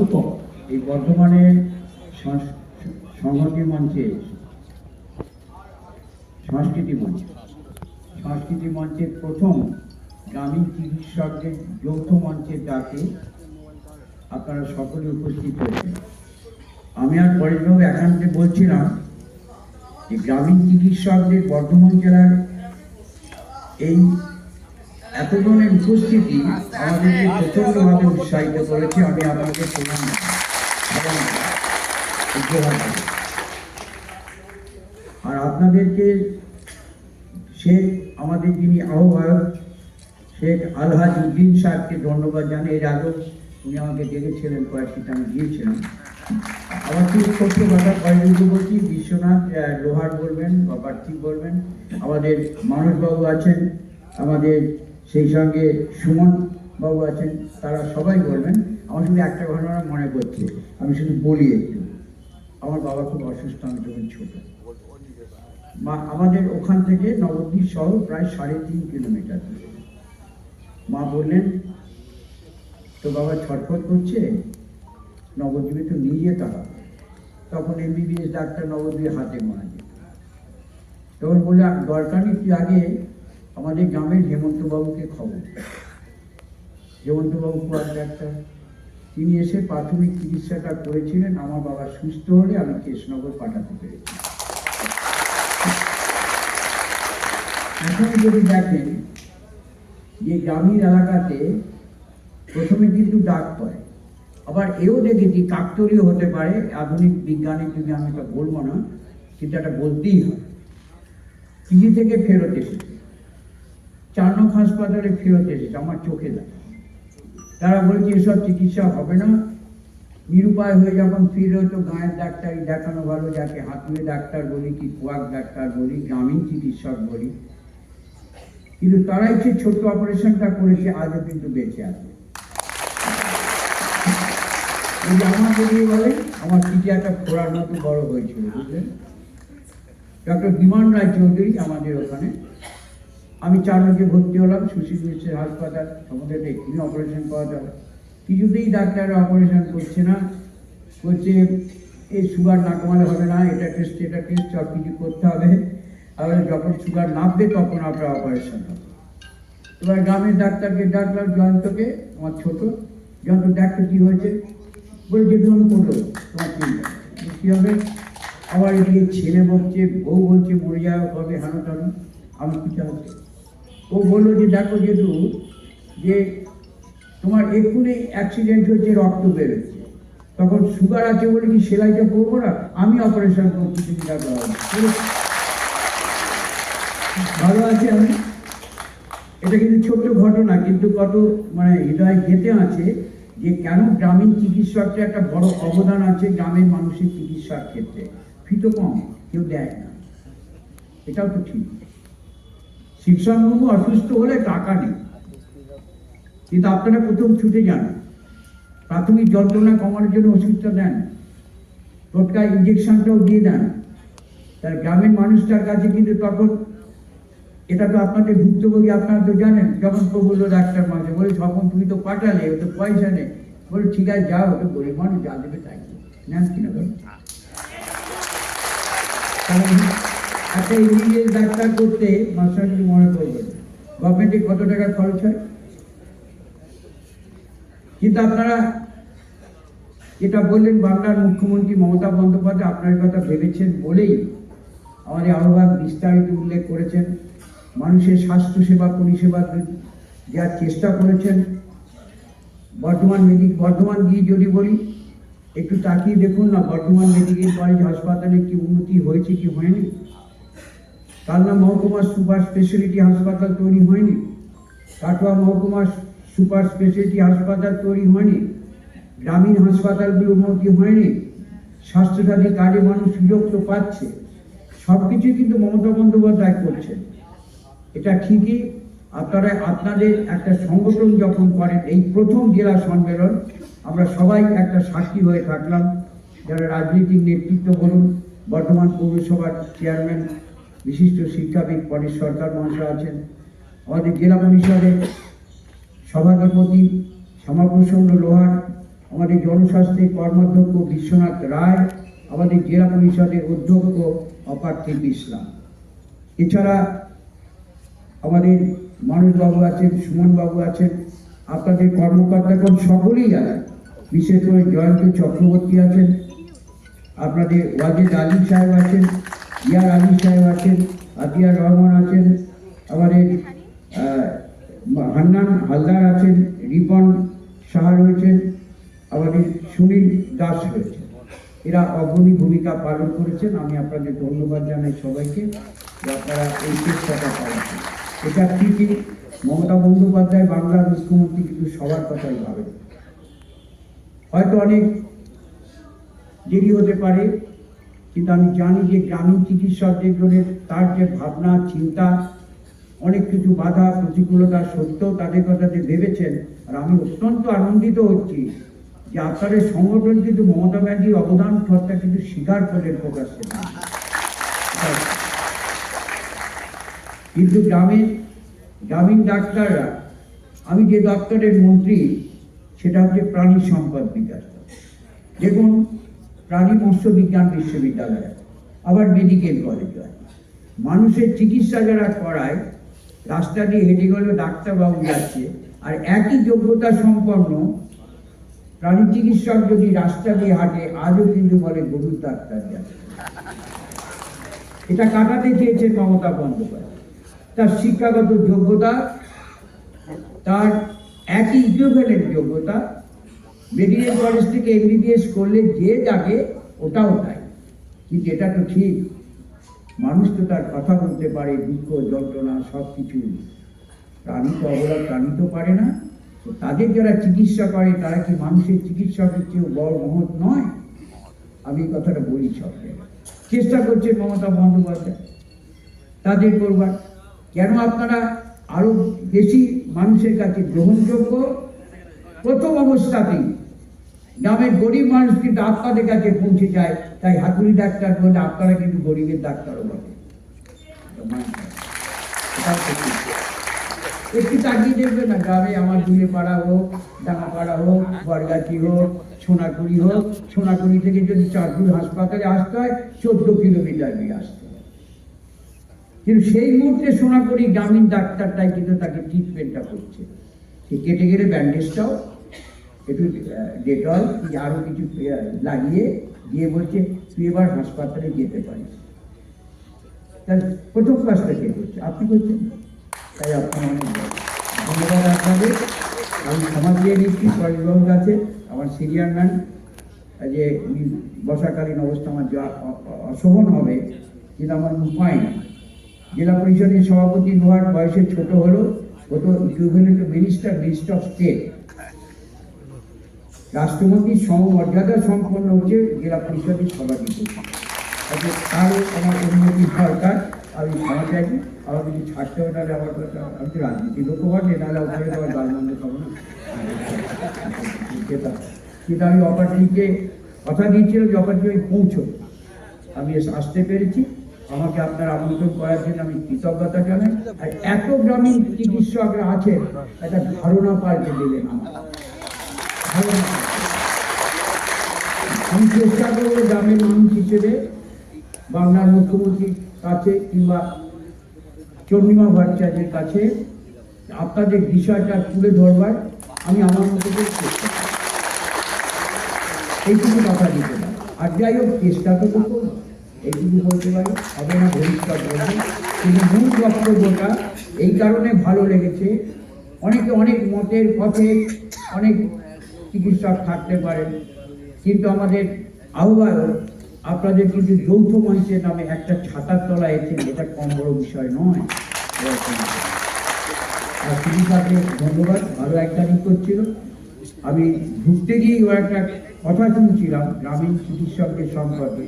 বক্তব্য এই বর্ধমানে সংহতি মঞ্চে, সংস্কৃতি মঞ্চ, সংস্কৃতি মঞ্চের প্রথম গ্রামীণ চিকিৎসকদের যৌথ মঞ্চের ডাকে আপনারা সকলে উপস্থিত হয়েছেন। আমি আর পরেশবাবু একান্তে বলছিলাম যে গ্রামীণ চিকিৎসকদের বর্ধমান জেলার এই এতজনের উপস্থিতি আমাদেরকে প্রচণ্ডভাবে উৎসাহিত করেছে, আমি আপনাকে প্রণাম। আর আপনাদেরকে শেখ, আমাদের যিনি আহ্বায়ক, শেখ আলহাজ উদ্দিন সাহেবকে ধন্যবাদ জানাই। এর আগেও উনি আমাকে ডেকেছিলেন কয়েকটিতে আমি গিয়েছিলাম আমার খুব ছোট্ট কথা কয়েকজন বলছি। বিশ্বনাথ লোহার বলবেন বা পার্থিব বলবেন। আমাদের মানসবাবু আছেন, আমাদের সেই সঙ্গে সুমন বাবু আছেন, তারা সবাই বলবেন, আমার শুধু একটা ঘটনা মনে পড়ছে, আমি শুধু বলি একটু। আমার বাবা খুব অসুস্থ, আমি তখন ছোট। মা, আমাদের ওখান থেকে নবদ্বীপ শহর প্রায় সাড়ে তিন কিলোমিটার মা বললেন তো বাবা ছটফট করছে? নবদ্বীপে তো নিয়ে যেতে হবে। তখন এমবিবিএস ডাক্তার নবদ্বীপে হাতে মারা যেত। তখন বললে "আর দরকার তুই আগে আমাদের গ্রামের হেমন্তবাবুকে খবর। দে।" হেমন্তবাবু কুয়ার ডাক্তার তিনি এসে প্রাথমিক চিকিৎসাটা করেছিলেন। আমার বাবা সুস্থ হলে আমি কৃষ্ণনগর পাঠাতে পেরেছি। এখন যদি দেখেন যে গ্রামীণ এলাকাতে প্রথমে কিন্তু ডাক পড়ে। আবার এও দেখেছি কাকতলীয় হতে পারে, আধুনিক বিজ্ঞানের যুগে আমি এটা বলব না, কিন্তু এটা বলতেই হয়। পিজি থেকে ফেরত এসেছে। চারনক হাসপাতালে ফেরত এসেছে, আমার চোখে দেখা। তারা বলেছে, এসব চিকিৎসা হবে না, নিরুপায় হয়ে যখন ফিরে হতো, গায়ের ডাক্তারই দেখানো ভালো, যাকে হাতুড়ে ডাক্তার বলি কি কুয়াক ডাক্তার বলি, গ্রামীণ চিকিৎসক বলি। কিন্তু তারাই যে ছোট্ট অপারেশনটা করেছে, আজও কিন্তু বেঁচে আছে। আমার বলে, আমার পিঠে একটা ফোড়ার মতো বড় হয়েছিল, বুঝলেন? ডক্টর বিমান রায় চৌধুরী আমাদের ওখানে আমি চার মাসে ভর্তি হলাম, সুশীল মিশ্রের হাসপাতাল, আমাদের এক্ষুনি অপারেশন করা যাবে। কিছুতেই ডাক্তাররা অপারেশন করছে না করছে এই সুগার না কমালে হবে না, এটা টেস্ট এটা টেস্ট সব কিছু করতে হবে। তাহলে যখন সুগার নামবে, তখন আপনার অপারেশন হবে এবার গ্রামের ডাক্তারকে ডাকলাম জয়ন্তকে, আমার ছোট। জয়ন্ত ডাক্তার কী হয়েছে? বলে যে ধরুন করল তোমার চিন্তা কি হবে? আবার এদিকে ছেলে বলছে, বউ বলছে, মরে যাওয়া হবে হানো টানো আমি কি চাচ্ছি ও বলল যে, দেখো যেহেতু যে তোমার এক্ষুনি অ্যাক্সিডেন্ট হয়েছে, রক্ত বেরোচ্ছে। তখন সুগার আছে বলে কি সেলাইটা করব না? আমি অপারেশন করছি, তুমি দেখো ভালো আছে আমি। এটা কিন্তু ছোট্ট ঘটনা, কিন্তু কত মানে হৃদয় গেঁথে আছে যে কেন গ্রামীণ চিকিৎসকটা একটা বড় অবদান আছে গ্রামের মানুষের চিকিৎসার ক্ষেত্রে। ফিতো কম কেউ দেয় না। এটাও তো ঠিক। শিবসংবাবু অসুস্থ হলে টাকা নেই। কিন্তু আপনারা প্রথম ছুটে যান। প্রাথমিক যন্ত্রণা কমানোর জন্য ওষুধটা দেন। টোটকা ইঞ্জেকশনটাও দিয়ে দেন। তার গ্রামের মানুষটার কাছে কিন্তু তখন এটা তো আপনাদের ভুক্তভোগী আপনারা তো জানেন, যখন প্রবল ডাক্তার মাঝে বলে, স্বপন, তুমি তো পাঠালে ও তো পয়সা নেই। বলে, ঠিক আছে, যাও ওটা গরিব মানুষ যা দেবে তাই। নেন কিনা কারণ একটা ইংরেজ ডাক্তার করতে মাস্টার যদি মনে করবেন। গভর্নমেন্টে কত টাকা খরচ হয়? কিন্তু আপনারা যেটা বললেন বাংলার মুখ্যমন্ত্রী মমতা বন্দ্যোপাধ্যায়, আপনার কথা ভেবেছেন বলেই আমাদের আহ্বান বিস্তারিত উল্লেখ করেছেন। মানুষের স্বাস্থ্যসেবা, পরিষেবা দেওয়ার চেষ্টা করেছেন। বর্ধমান মেডিক, বর্ধমান গিয়ে যদি বলি, একটু তাকিয়ে দেখুন না, বর্ধমান মেডিকেল কলেজ হাসপাতালে কি উন্নতি হয়েছে, কি হয়নি? কালনা মহকুমা সুপার স্পেশালিটি হাসপাতাল তৈরি হয়নি। কাটোয়া মহকুমা সুপার স্পেশালিটি হাসপাতাল তৈরি হয়নি। গ্রামীণ হাসপাতালগুলো উন্নতি হয়নি। স্বাস্থ্যসাথী কাজে মানুষ সুযোগ তো পাচ্ছে। সব কিছুই কিন্তু মমতা বন্দ্যোপাধ্যায় করছেন। এটা ঠিকই। আপনারা, আপনাদের একটা সংগঠন যখন করেন, এই প্রথম জেলা সম্মেলন, আমরা সবাই একটা সাক্ষী হয়ে থাকলাম। যারা রাজনৈতিক নেতৃত্ব বলুন, বর্ধমান পৌরসভার চেয়ারম্যান বিশিষ্ট শিক্ষাবিদ পরেশ সরকার মহাশয় আছেন। আমাদের জেলা পরিষদের সভাপতি শ্যামাপ্রসন্ন লোহার, আমাদের জনস্বাস্থ্যের কর্মাধ্যক্ষ বিশ্বনাথ রায়, আমাদের জেলা পরিষদের অধ্যক্ষ অপার্থিব ইসলাম এছাড়া আমাদের মানুষবাবু আছেন, সুমনবাবু আছেন, আপনাদের কর্মকর্তাগণ সকলেই আছেন। বিশেষ করে জয়ন্ত চক্রবর্তী আছেন, আপনাদের ওয়াজেদ আলী সাহেব আছেন ইয়ার আলী সাহেব আছেন, আতিয়ার রহমান আছেন, আমাদের হান্নান হালদার আছেন, রিপন সাহা রয়েছেন, আমাদের সুনীল দাস রয়েছেন। এরা অগ্রণী ভূমিকা পালন করেছেন। আমি আপনাদের ধন্যবাদ জানাই সবাইকে আপনারা এই চেষ্টাটা করেছেন। এটা ঠিকই মমতা বন্দ্যোপাধ্যায় বাংলার মুখ্যমন্ত্রী কিন্তু সবার কথাই ভাবেন। হয়তো অনেক দেরি হতে পারে কিন্তু আমি জানি যে গ্রামীণ চিকিৎসকদের জন্য তার যে ভাবনা, চিন্তা, অনেক কিছু বাধা, প্রতিকূলতা সত্ত্বেও তাদের কথা যে ভেবেছেন, আর আমি অত্যন্ত আনন্দিত হচ্ছি যে আপনাদের সংগঠন কিন্তু মমতা ব্যানার্জির অবদান ঠটটা কিন্তু স্বীকার করলেন প্রকাশ্যে। কিন্তু গ্রামীণ গ্রামীণ ডাক্তাররা, আমি যে দপ্তরের মন্ত্রী, সেটা হচ্ছে প্রাণী সম্পদ বিকাশ দেখুন প্রাণী মৎস্য বিজ্ঞান বিশ্ববিদ্যালয়, আবার মেডিকেল কলেজ আছে মানুষের চিকিৎসা যারা করায়, রাস্তা দিয়ে হেঁটে গেলে ডাক্তারবাবু যাচ্ছে, আর একই যোগ্যতা সম্পন্ন প্রাণী চিকিৎসক যদি রাস্তা দিয়ে হাঁটে, আজও কিন্তু বলে গরুর ডাক্তার যাচ্ছে এটা কাটাতে চেয়েছেন মমতা বন্দ্যোপাধ্যায়। তার শিক্ষাগত যোগ্যতা, তার একই ইকুইভ্যালেন্ট যোগ্যতা মেডিকেল কলেজ থেকে এমবিবিএস করলে যে যাবে, ওটাও তাই। কিন্তু এটা তো ঠিক, মানুষ তো তার কথা বলতে পারে, দুঃখ, যন্ত্রণা সব কিছু প্রাণী তো অবলা প্রাণী তো পারে না। তো তাদের যারা চিকিৎসা করে, তারা কি মানুষের চিকিৎসকের চেয়েও বড় মহৎ নয়? আমি এই কথাটা বলি সব জায়গায়। চেষ্টা করছে মমতা বন্দ্যোপাধ্যায়। তাদের করবার। কেন আপনারা আরও বেশি মানুষের কাছে গ্রহণযোগ্য? প্রথম অবস্থাতেই গ্রামের গরিব মানুষ, কিন্তু আপনাদের কাছে পৌঁছে যায় তাই হাতুড়ি ডাক্তার বলে, আপনারা কিন্তু গরিবের ডাক্তারও বলে। একটু তাকিয়ে দেখবে না, গ্রামে আমার দুলে পাড়া হোক ডাঙাপাড়া হোক বরগাছি হোক, সোনাকুড়ি হোক, সোনাকুড়ি থেকে যদি চাঁদপুর হাসপাতালে আসতে হয়, চোদ্দ কিলোমিটার দিয়ে আসতে হয়। কিন্তু সেই মুহূর্তে সোনাকুড়ি গ্রামীণ ডাক্তারটাই কিন্তু তাকে ট্রিটমেন্টটা করছে। সে কেটে গেলে ব্যান্ডেজটাও একটু ডেটল কি আরও কিছু লাগিয়ে দিয়ে বলছে, তুই এবার হাসপাতালে যেতে পারিস। তার প্রথম কাজটা কে করছে? আপনি করছেন? তাই আপনার ধন্যবাদ। আপনাদের আমি ক্ষমা দিয়ে নিচ্ছি সরকারের কাছে। আমার সিনিয়র ম্যান যে উনি বর্ষাকালীন অবস্থা আমার অশোভন হবে কিন্তু আমার উপায় না। জেলা পরিষদের সভাপতি হওয়ার বয়সে ছোট হলো, ও তো equivalent minister minister of state রাষ্ট্রপতির সমমর্যাদা সম্পন্ন হচ্ছে জেলা পরিষদের সভাপতি। তারও আমার উন্নতি দরকার আমি ক্ষমা চাইছি। আমার কিছু ছাড়তে হবে তাহলে আমার আমি তো রাজনীতি লোক বটে নাহলে ওখানে আমার গালমন্দ খাব না। কিন্তু আমি অপারটিকে কথা দিয়েছিলাম যে অপারটি পৌঁছবো আমি আসতে পেরেছি। আমাকে আপনার আমন্ত্রণ করার জন্য আমি কৃতজ্ঞতা জানাই। আর এত গ্রামীণ চিকিৎসকরা আছেন, একটা ধারণা পাল্টে দেবেন আমার ধারণা। আমি চেষ্টা করব গ্রামের মানুষ হিসেবে বাংলার মুখ্যমন্ত্রীর কাছে কিংবা চন্দ্রিমা ভট্টাচার্যের কাছে আপনাদের বিষয়টা তুলে ধরবার আমি আমার মতো এইটুকু কথা দিতে পারি। আর যাই হোক, চেষ্টা তো করব। এইটুকু বলতে পারি। হবে না ভবিষ্যৎ কিন্তু মূল বক্তব্যটা এই কারণে ভালো লেগেছে। অনেকে অনেক মতের পথে অনেক চিকিৎসক থাকতে পারেন। কিন্তু আমাদের আহ্বায়ক আপনাদের কিন্তু যৌথ মঞ্চের নামে একটা ছাতার তলায় এসেছেন এটা কম বড় বিষয় নয়। ধন্যবাদ, ভালো একটা দিক করছিল। আমি ঢুকতে গিয়ে ও একটা কথা শুনছিলাম, গ্রামীণ চিকিৎসকদের সম্পর্কে।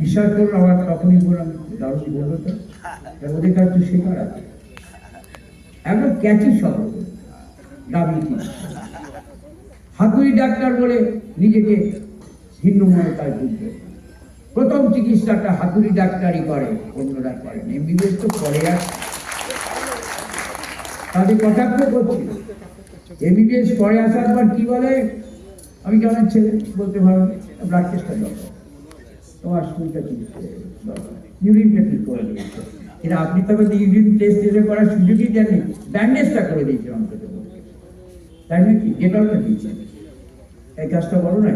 বিশ্বাস করুন আমার তখনই বললাম, দারুণ বলল তো। ওদের কাছে শেখার আছে। একদম ক্যাচি শব্দ। গ্রামীণ চিকিৎসা হাতুড়ি ডাক্তার বলে নিজেকে ভিন্ন ভিন্নময়তায় বুঝবে প্রথম চিকিৎসাটা হাতুড়ি ডাক্তারই করে, অন্যরা করেন এমবিবিএস তো করে আর। তাদের কটাক্ষ করছিল। এমবিবিএস করে আসার পর কি বলে? আমি কেমন ছেলে বলতে পারব ব্লাড টেস্টটা দরকার তোমার স্কুলটা কি? দরকার ইউরিন টেস্ট করে দিয়েছে। কিন্তু আপনি তবে ইউরিন টেস্ট যেটা করার সুযোগই দেননি। ব্যান্ডেজটা করে দিয়েছেন অন্তত। তাই নাকি? ডেটলটা দিয়েছেন এই কাজটা বলো না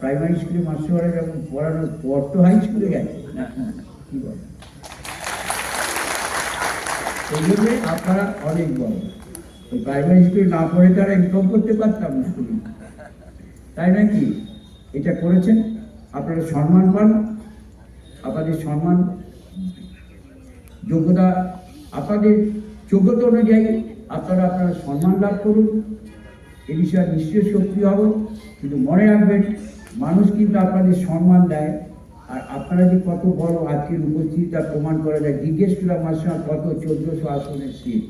প্রাইমারি স্কুলে মাস্টাররা যখন পড়ানোর পর তো হাই স্কুলে গেছে। কি বল? এই জন্যে আপনারা অনেক বড়। ওই প্রাইমারি স্কুলে না পড়ে তারা ইনকাম করতে পারতাম না তাই নাকি এটা করেছেন। আপনারা সম্মান পান। আপনাদের সম্মান, যোগ্যতা, আপনাদের যোগ্যতা অনুযায়ী আপনারা আপনারা সম্মান লাভ করুন। এ বিষয়ে নিশ্চয় শক্তি হব, কিন্তু মনে রাখবেন, মানুষ কিন্তু আপনাদের সম্মান দেয়। আর আপনারা যে কত বড় আজকের উপস্থিতি তা প্রমাণ করা যায়, জিজ্ঞেস আমার সঙ্গে কত চোদ্দশো আসনের সিট।